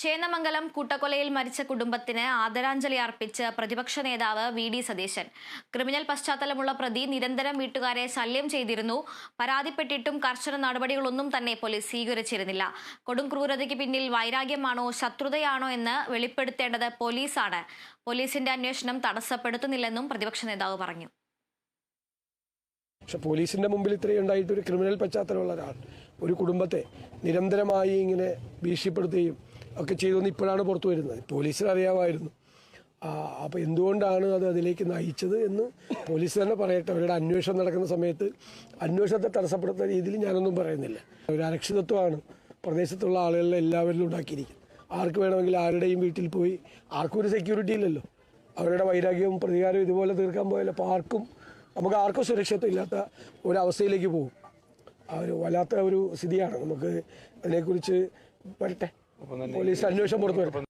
ചേന്നമംഗലം കൂട്ടക്കൊലയിൽ മരിച്ച കുടുംബത്തിന് ആദരാഞ്ജലി അർപ്പിച്ച് പ്രതിപക്ഷ നേതാവ് വി ഡി സതീശൻ. ക്രിമിനൽ പശ്ചാത്തലമുള്ള പ്രതി നിരന്തരം വീട്ടുകാരെ ശല്യം ചെയ്തിരുന്നു. പരാതിപ്പെട്ടിട്ടും കർശന നടപടികളൊന്നും തന്നെ പോലീസ് സ്വീകരിച്ചിരുന്നില്ല. കൊടും ക്രൂരതയ്ക്ക് പിന്നിൽ വൈരാഗ്യമാണോ ശത്രുതയാണോ എന്ന് വെളിപ്പെടുത്തേണ്ടത് പോലീസാണ്. പോലീസിന്റെ അന്വേഷണം തടസ്സപ്പെടുത്തുന്നില്ലെന്നും പ്രതിപക്ഷ നേതാവ് പറഞ്ഞു. പക്ഷെ പോലീസിന്റെ മുമ്പിൽ ഇത്രയും ഉണ്ടായിട്ട് ഒരു ക്രിമിനൽ പശ്ചാത്തലമുള്ള ഒരാൾ ഒരു കുടുംബത്തെ നിരന്തരമായി ഇങ്ങനെ ഭീഷണിപ്പെടുത്തുകയും ഒക്കെ ചെയ്തെന്ന് ഇപ്പോഴാണ് പുറത്തു വരുന്നത്. പോലീസിന് അറിയാമായിരുന്നു അപ്പോൾ എന്തുകൊണ്ടാണ് അത് അതിലേക്ക് നയിച്ചത് എന്ന് പോലീസ് തന്നെ പറയട്ടെ. അവരുടെ അന്വേഷണം നടക്കുന്ന സമയത്ത് അന്വേഷണത്തെ തടസ്സപ്പെടുത്തുന്ന രീതിയിൽ ഞാനൊന്നും പറയുന്നില്ല. ഒരു അരക്ഷിതത്വമാണ് പ്രദേശത്തുള്ള ആളുകളിലെ എല്ലാവരിലും ഉണ്ടാക്കിയിരിക്കുന്നത്. ആർക്ക് വേണമെങ്കിൽ ആരുടെയും വീട്ടിൽ പോയി ആർക്കും ഒരു സെക്യൂരിറ്റി ഇല്ലല്ലോ. അവരുടെ വൈരാഗ്യവും പ്രതികാരവും ഇതുപോലെ തീർക്കാൻ പോയാലും? അപ്പോൾ ആർക്കും നമുക്ക് ആർക്കും സുരക്ഷിതത്വം ഇല്ലാത്ത ഒരവസ്ഥയിലേക്ക് പോകും. ആ ഒരു വല്ലാത്ത ഒരു സ്ഥിതിയാണ്. നമുക്ക് അതിനെക്കുറിച്ച് വരട്ടെ. പോലീസ് അന്വേഷണം പുറത്തു വരട്ടെ